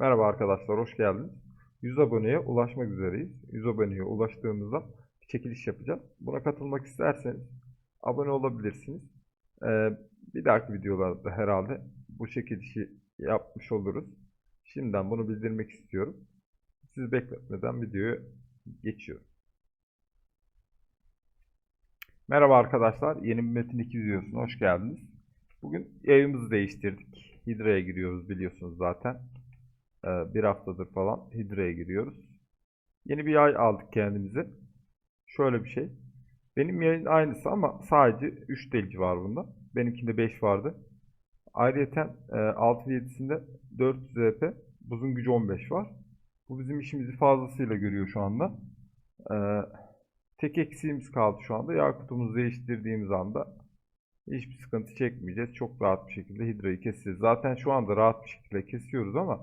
Merhaba arkadaşlar, hoş geldiniz. 100 aboneye ulaşmak üzereyiz. 100 aboneye ulaştığımızda bir çekiliş yapacağız. Buna katılmak isterseniz abone olabilirsiniz. Ee, bir dahaki videolarda herhalde bu çekilişi yapmış oluruz. Şimdiden bunu bildirmek istiyorum. Sizi bekletmeden videoya geçiyorum. Merhaba arkadaşlar, yeni bir Metin 2 videosuna hoş geldiniz. Bugün yayımızı değiştirdik. Hidra'ya giriyoruz biliyorsunuz zaten. Ee, bir haftadır falan Hidra'ya giriyoruz. Yeni bir yay aldık kendimize. Şöyle bir şey. Benim yayın aynısı ama sadece 3 delici var bunda. Benimkinde 5 vardı. E, 6 ve 7'sinde 400 EP, buzun gücü 15 var. Bu bizim işimizi fazlasıyla görüyor şu anda. Ee, tek eksiğimiz kaldı şu anda. Yağ kutumuzu değiştirdiğimiz anda hiçbir sıkıntı çekmeyeceğiz. Çok rahat bir şekilde hidrayı keseceğiz. Zaten şu anda rahat bir şekilde kesiyoruz ama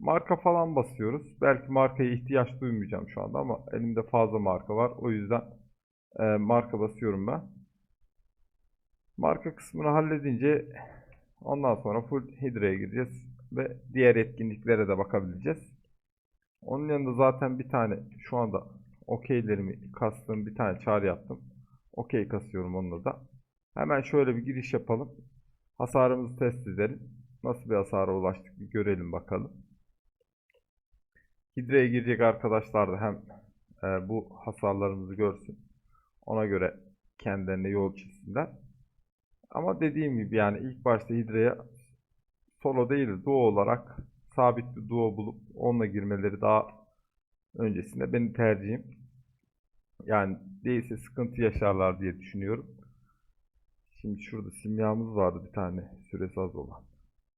marka falan basıyoruz. Belki markaya ihtiyaç duymayacağım şu anda ama elimde fazla marka var. O yüzden e, marka basıyorum ben. Marka kısmını halledince ondan sonra full hidraya gireceğiz ve diğer etkinliklere de bakabileceğiz. Onun yanında zaten bir tane şu anda okeylerimi kastığım bir tane çağrı yaptım. Okey kasıyorum onunla da. Hemen şöyle bir giriş yapalım. Hasarımızı test edelim. Nasıl bir hasara ulaştık bir görelim bakalım. Hidra'ya girecek arkadaşlar da hem e, bu hasarlarımızı görsün. Ona göre kendilerine yol çizsinler. Ama dediğim gibi yani ilk başta Hidra'ya solo değil de duo olarak sabit bir duo bulup onunla girmeleri daha öncesinde benim tercihim. Yani değilse sıkıntı yaşarlar diye düşünüyorum. Şimdi şurada simyamız vardı bir tane süresi az olan.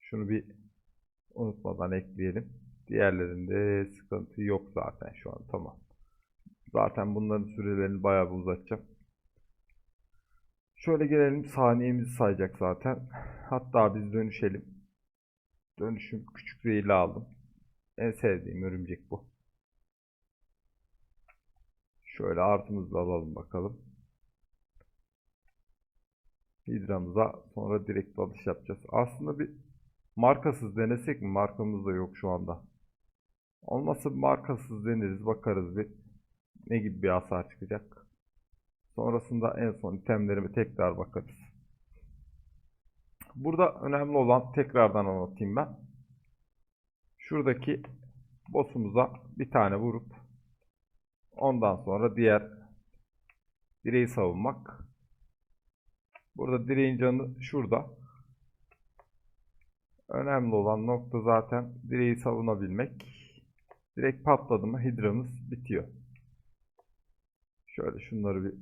Şunu bir unutmadan ekleyelim. Diğerlerinde sıkıntı yok zaten şu an tamam. Zaten bunların sürelerini bayağı bir uzatacağım. Şöyle gelelim saniyemizi sayacak zaten. Hatta biz dönüşelim. Dönüşüm küçük zehirli aldım. En sevdiğim örümcek bu. Şöyle artımızı alalım bakalım. Hidramıza sonra direkt dalış yapacağız. Aslında bir markasız denesek mi? Markamız da yok şu anda. Olmazsa markasız deneriz. Bakarız bir ne gibi bir hasar çıkacak. Sonrasında en son itemlerime tekrar bakarız. Burada önemli olan tekrardan anlatayım ben. Şuradaki boss'umuza bir tane vurup ondan sonra diğer direği savunmak. Burada direğin canı şurada. Önemli olan nokta zaten direği savunabilmek. Direkt patladı mı hidramız bitiyor. Şöyle şunları bir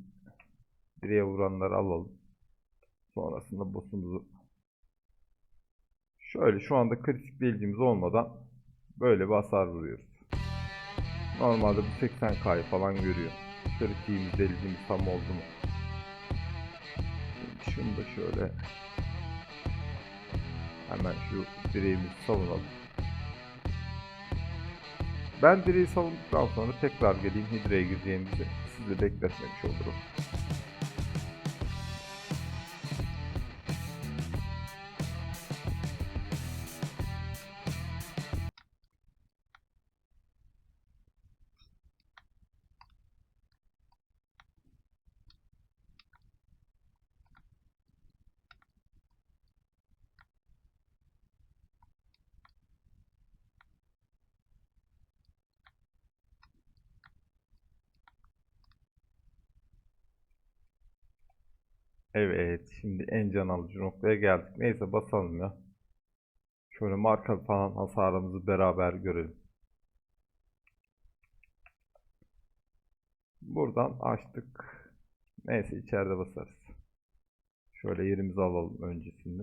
direğe vuranları alalım. Sonrasında boss'umuzu şöyle şu anda kritik delicimiz olmadan böyle bir hasar vuruyoruz. Normalde bu 80K'yı falan görüyor. Kritiğimiz delicimiz tam oldu mu? Şimdi şunu da şöyle hemen şu direğimizi savunalım. Ben direği savunduktan sonra tekrar geleyim Hidra'ya gireceğimizi sizi bekletmemiş olurum. Evet, şimdi en can alıcı noktaya geldik. Neyse basalım ya. Şöyle marka falan hasarımızı beraber görelim. Buradan açtık. Neyse içeride basarız. Şöyle yerimizi alalım öncesinde.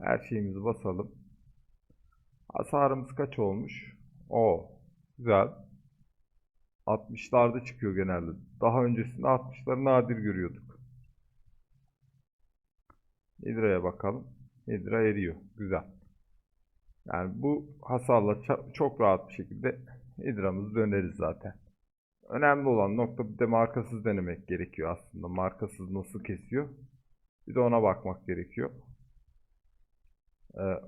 Her şeyimizi basalım. Hasarımız kaç olmuş? O, güzel. 60'larda çıkıyor genelde. Daha öncesinde 60'ları nadir görüyorduk. Hidra'ya bakalım. Hidra eriyor. Güzel. Yani bu hasarla çok rahat bir şekilde Hidra'mızı döneriz zaten. Önemli olan nokta bir de markasız denemek gerekiyor aslında. Markasız nasıl kesiyor? Bir de ona bakmak gerekiyor. Ee,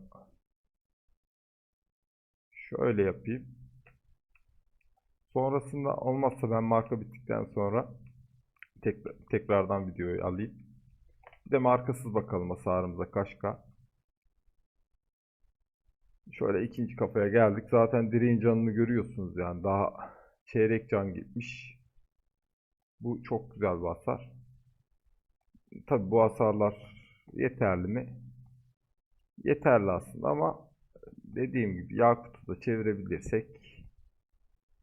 Şöyle yapayım. Sonrasında olmazsa ben marka bittikten sonra tek, tekrardan videoyu alayım. Bir de markasız bakalım hasarımıza kaç K. Şöyle ikinci kafaya geldik. Zaten direğin canını görüyorsunuz yani. Daha çeyrek can gitmiş. Bu çok güzel bir hasar. Tabi bu hasarlar yeterli mi? Yeterli aslında ama dediğim gibi Yakut'u da çevirebilirsek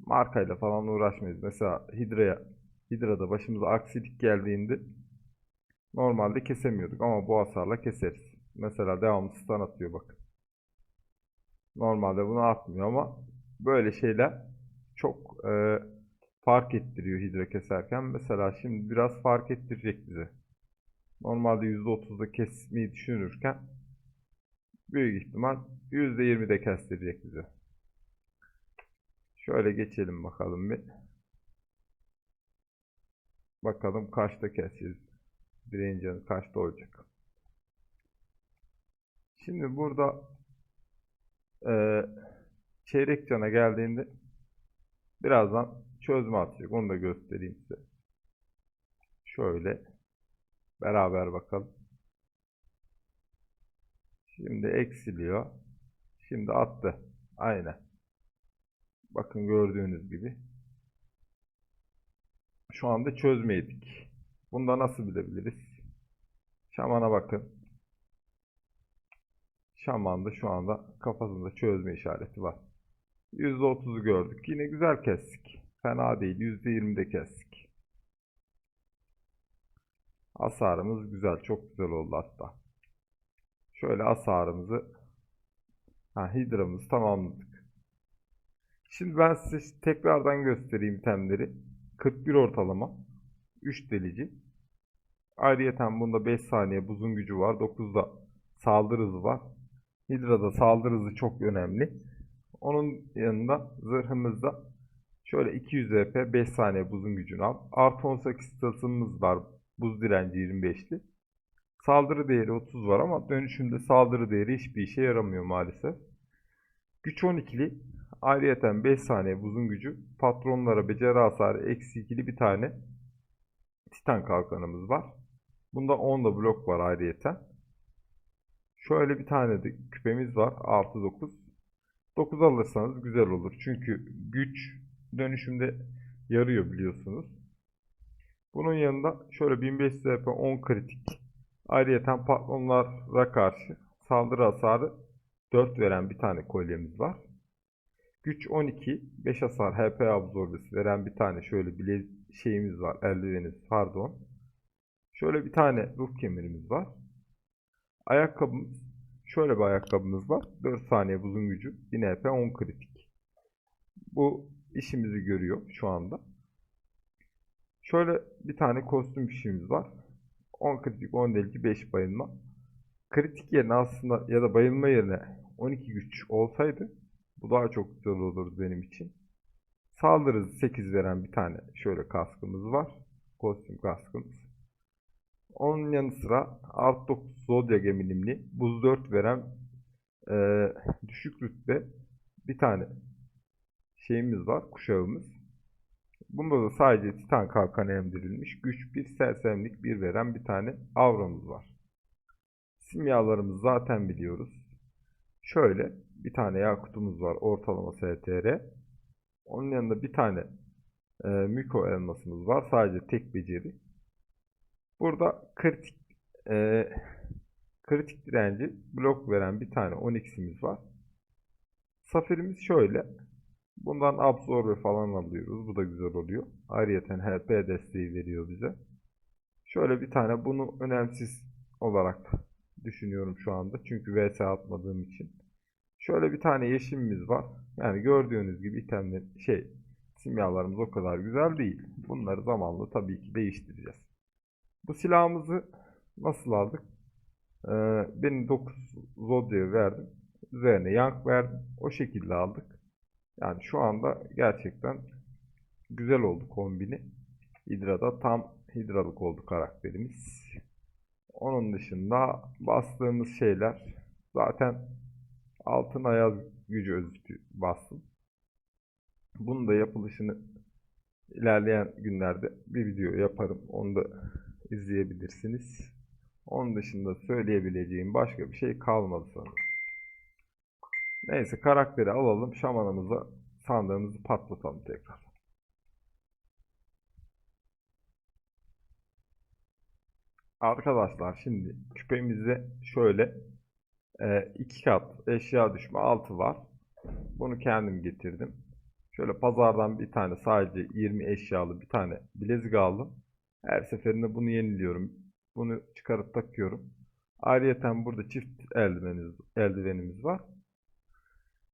markayla falan uğraşmayız. Mesela Hidra'ya Hidra'da başımıza aksilik geldiğinde normalde kesemiyorduk ama bu hasarla keseriz. Mesela devamlı stun atıyor bakın. Normalde bunu atmıyor ama böyle şeyler çok e, fark ettiriyor hidra keserken. Mesela şimdi biraz fark ettirecek bize. Normalde %30'da kesmeyi düşünürken büyük ihtimal %20'de kestirecek bize. Şöyle geçelim bakalım bir. Bakalım kaçta keseceğiz. Direğin canı kaçta olacak. Şimdi burada e, çeyrek cana geldiğinde birazdan çözme atacak. Onu da göstereyim size. Şöyle beraber bakalım. Şimdi eksiliyor. Şimdi attı. Aynen. Bakın gördüğünüz gibi. Şu anda çözmeydik. Bunda nasıl bilebiliriz? Şamana bakın. Şaman da şu anda kafasında çözme işareti var. %30'u gördük. Yine güzel kestik. Fena değil. %20'de kestik. Hasarımız güzel. Çok güzel oldu hatta. Şöyle hasarımızı ha, hidramızı tamamladık. Şimdi ben size tekrardan göstereyim itemleri. 41 ortalama. 3 delici. Ayrıyeten bunda 5 saniye buzun gücü var. 9'da saldırı hızı var. Hidra'da saldırı hızı çok önemli. Onun yanında zırhımızda şöyle 200 EP 5 saniye buzun gücünü al. Artı 18 tasımız var. Buz direnci 25'li. Saldırı değeri 30 var ama dönüşümde saldırı değeri hiçbir işe yaramıyor maalesef. Güç 12'li. Ayrıyeten 5 saniye buzun gücü. Patronlara beceri hasarı eksi 2'li bir tane Titan kalkanımız var. Bunda 10 da blok var ayrıyeten. Şöyle bir tane de küpemiz var. 6-9. 9 alırsanız güzel olur. Çünkü güç dönüşümde yarıyor biliyorsunuz. Bunun yanında şöyle 1500 HP 10 kritik. Ayrıyeten patronlara karşı saldırı hasarı 4 veren bir tane kolyemiz var. Güç 12, 5 hasar HP absorbesi veren bir tane şöyle bile şeyimiz var. Eldivenimiz pardon. Şöyle bir tane ruh kemirimiz var. Ayakkabımız şöyle bir ayakkabımız var. 4 saniye buzun gücü. 1000 HP 10 kritik. Bu işimizi görüyor şu anda. Şöyle bir tane kostüm işimiz var. 10 kritik 10 delici 5 bayılma. Kritik yerine aslında ya da bayılma yerine 12 güç olsaydı bu daha çok güzel olurdu benim için. Saldırı 8 veren bir tane şöyle kaskımız var. Kostüm kaskımız. Onun yanı sıra Art 9 Zodya gemilimli buz 4 veren e, düşük rütbe bir tane şeyimiz var. Kuşağımız. Bunda da sadece Titan kalkanı emdirilmiş. Güç 1, sersemlik 1 veren bir tane avramız var. Simyalarımızı zaten biliyoruz. Şöyle bir tane yakutumuz var. Ortalama STR. Onun yanında bir tane e, Miko elmasımız var. Sadece tek beceri. Burada kritik e, kritik direnci blok veren bir tane 10x'imiz var. Safirimiz şöyle. Bundan absorbe falan alıyoruz. Bu da güzel oluyor. Ayrıyeten HP desteği veriyor bize. Şöyle bir tane bunu önemsiz olarak düşünüyorum şu anda. Çünkü VS atmadığım için. Şöyle bir tane yeşimimiz var. Yani gördüğünüz gibi itemler şey simyalarımız o kadar güzel değil. Bunları zamanla tabii ki değiştireceğiz. Bu silahımızı nasıl aldık? Ee, ben 9 Zodiac'ı verdim. Üzerine Yank verdim. O şekilde aldık. Yani şu anda gerçekten güzel oldu kombini. Hydra'da tam Hydra'lık oldu karakterimiz. Onun dışında bastığımız şeyler zaten altın ayaz gücü özütü bassın. Bunun da yapılışını ilerleyen günlerde bir video yaparım. Onu da izleyebilirsiniz. Onun dışında söyleyebileceğim başka bir şey kalmadı sanırım. Neyse karakteri alalım. Şamanımıza sandığımızı patlatalım tekrar. Arkadaşlar şimdi küpemizde şöyle e, kat eşya düşme altı var. Bunu kendim getirdim. Şöyle pazardan bir tane sadece 20 eşyalı bir tane bilezik aldım. Her seferinde bunu yeniliyorum. Bunu çıkarıp takıyorum. Ayrıyeten burada çift eldivenimiz, eldivenimiz var.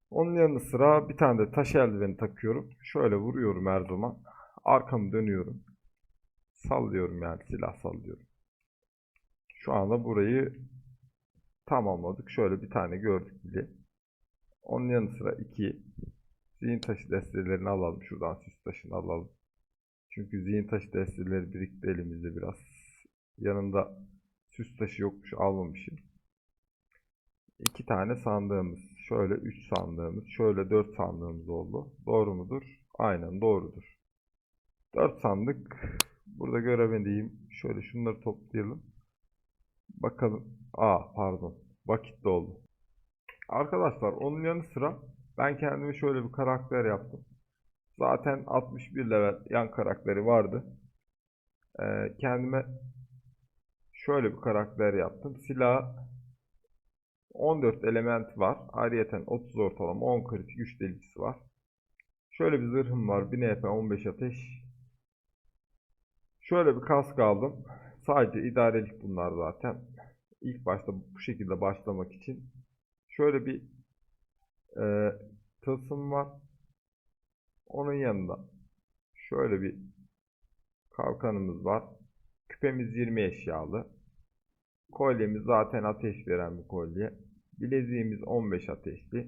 Onun yanı sıra bir tane de taş eldiveni takıyorum. Şöyle vuruyorum her zaman. Arkamı dönüyorum. Sallıyorum yani silah sallıyorum. Şu anda burayı tamamladık. Şöyle bir tane gördük bile. Onun yanı sıra iki zihin taşı destelerini alalım. Şuradan süs taşını alalım. Çünkü zihin taşı desteleri birikti elimizde biraz. Yanında süs taşı yokmuş almamışım. İki tane sandığımız. Şöyle üç sandığımız. Şöyle dört sandığımız oldu. Doğru mudur? Aynen doğrudur. Dört sandık. Burada göremediğim. Şöyle şunları toplayalım. Bakalım. Aa pardon. Vakit doldu. Arkadaşlar onun yanı sıra ben kendime şöyle bir karakter yaptım. Zaten 61 level yan karakteri vardı. Ee, kendime şöyle bir karakter yaptım. Silah 14 element var. Ayrıyeten 30 ortalama 10 kritik 3 delicisi var. Şöyle bir zırhım var. 1000 EP 15 ateş. Şöyle bir kask aldım. Sadece idarelik bunlar zaten. İlk başta bu şekilde başlamak için. Şöyle bir e, tılsım var. Onun yanında şöyle bir kalkanımız var. Küpemiz 20 eşyalı. Kolyemiz zaten ateş veren bir kolye. Bileziğimiz 15 ateşli.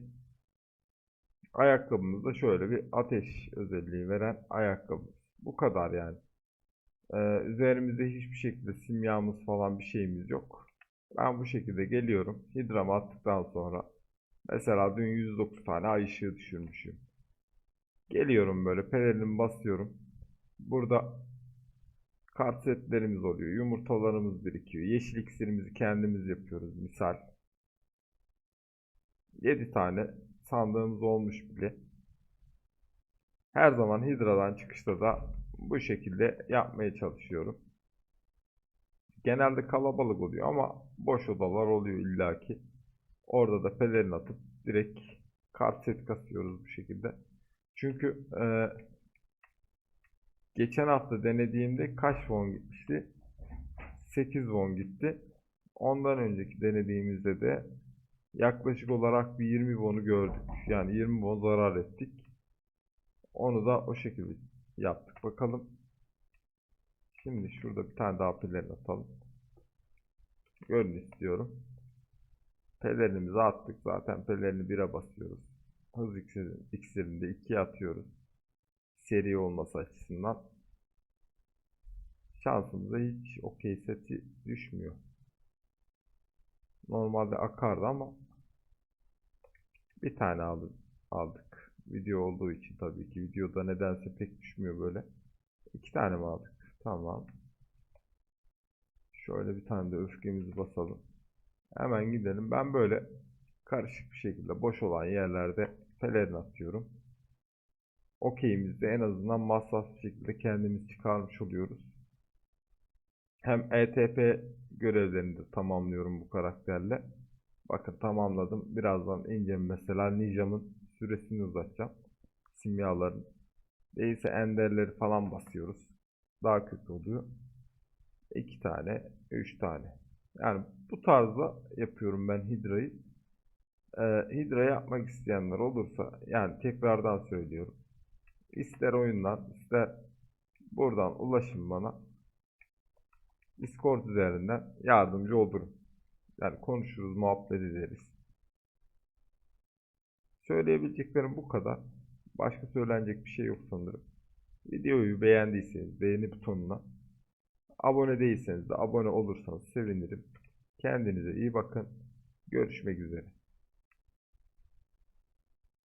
Ayakkabımız da şöyle bir ateş özelliği veren ayakkabı. Bu kadar yani. Ee, üzerimizde hiçbir şekilde simyamız falan bir şeyimiz yok. Ben bu şekilde geliyorum. Hidramı attıktan sonra mesela dün 109 tane ay ışığı düşürmüşüm. Geliyorum böyle pelerini basıyorum. Burada kart setlerimiz oluyor. Yumurtalarımız birikiyor. Yeşil iksirimizi kendimiz yapıyoruz misal. 7 tane sandığımız olmuş bile. Her zaman Hidra'dan çıkışta da bu şekilde yapmaya çalışıyorum. Genelde kalabalık oluyor ama boş odalar oluyor illaki. Orada da pelerin atıp direkt kart set kasıyoruz bu şekilde. Çünkü e, geçen hafta denediğimde kaç won gitmişti? 8 won gitti. Ondan önceki denediğimizde de yaklaşık olarak bir 20 won'u gördük. Yani 20 won zarar ettik. Onu da o şekilde yaptık. Bakalım. Şimdi şurada bir tane daha pelerin atalım. Görün istiyorum. Pelerinimizi attık zaten. Pelerini 1'e basıyoruz. Hız iksirinde 2'ye atıyoruz. Seri olması açısından. Şansımıza hiç okey seti düşmüyor. Normalde akardı ama bir tane aldık. Video olduğu için tabii ki. Videoda nedense pek düşmüyor böyle. İki tane mi aldık? Tamam. Şöyle bir tane de öfkemizi basalım. Hemen gidelim. Ben böyle karışık bir şekilde boş olan yerlerde pelerin atıyorum. Okeyimizde en azından masrafsız şekilde kendimiz çıkarmış oluyoruz. Hem ETP görevlerini de tamamlıyorum bu karakterle. Bakın tamamladım. Birazdan ineceğim mesela Ninja'mın süresini uzatacağım. Simyaların. Değilse enderleri falan basıyoruz. Daha kötü oluyor. 2 tane, 3 tane. Yani bu tarzda yapıyorum ben Hidra'yı. Ee, Hidra yapmak isteyenler olursa yani tekrardan söylüyorum. İster oyundan ister buradan ulaşın bana. Discord üzerinden yardımcı olurum. Yani konuşuruz, muhabbet ederiz. Söyleyebileceklerim bu kadar. Başka söylenecek bir şey yok sanırım. Videoyu beğendiyseniz beğeni butonuna abone değilseniz de abone olursanız sevinirim. Kendinize iyi bakın. Görüşmek üzere.